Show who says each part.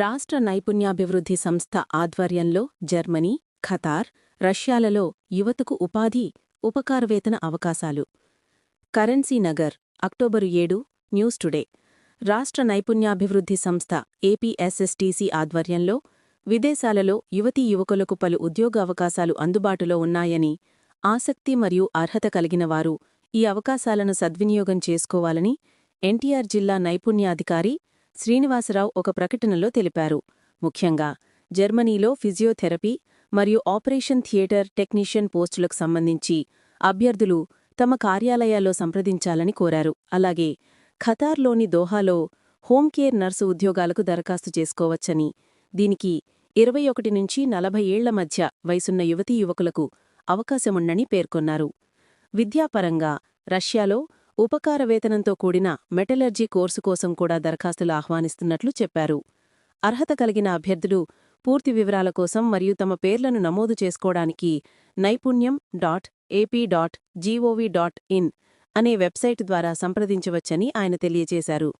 Speaker 1: రాష్ట్ర నైపుణ్యాభివృద్ధి సంస్థ ఆధ్వర్యంలో జర్మనీ ఖతార్ రష్యాలలో యువతకు ఉపాధి ఉపకారవేతన అవకాశాలు. కరెన్సీ నగర్ అక్టోబరు ఏడు న్యూస్ టుడే. రాష్ట్ర నైపుణ్యాభివృద్ధి సంస్థ ఏపీఎస్ఎస్టీసీ ఆధ్వర్యంలో విదేశాలలో యువతీ యువకులకు పలు ఉద్యోగ అవకాశాలు అందుబాటులో ఉన్నాయని ఆసక్తి మరియు అర్హత కలిగిన వారు ఈ అవకాశాలను సద్వినియోగం చేసుకోవాలని ఎన్టీఆర్ జిల్లా నైపుణ్యాధికారి శ్రీనివాసరావు ఒక ప్రకటనలో తెలిపారు. ముఖ్యంగా జర్మనీలో ఫిజియోథెరపీ మరియు ఆపరేషన్ థియేటర్ టెక్నీషియన్ పోస్టులకు సంబంధించి అభ్యర్థులు తమ కార్యాలయాల్లో సంప్రదించాలని కోరారు. అలాగే ఖతార్లోని దోహాలో హోమ్ కేర్ నర్సు ఉద్యోగాలకు దరఖాస్తు చేసుకోవచ్చని దీనికి ఇరవై ఒకటి నుంచి నలభై ఏళ్ళ మధ్య వయసున్న యువతీ యువకులకు అవకాశముండని పేర్కొన్నారు. విద్యాపరంగా రష్యాలో ఉపకార వేతనంతో కూడిన మెటలర్జీ కోర్సు కోసం కూడా దరఖాస్తులు ఆహ్వానిస్తున్నట్లు చెప్పారు. అర్హత కలిగిన అభ్యర్థులు పూర్తి వివరాల కోసం మరియు తమ పేర్లను నమోదు చేసుకోవడానికి Naipunyam dot AP dot GOV dot in అనే వెబ్సైట్ ద్వారా సంప్రదించవచ్చని ఆయన తెలియజేశారు.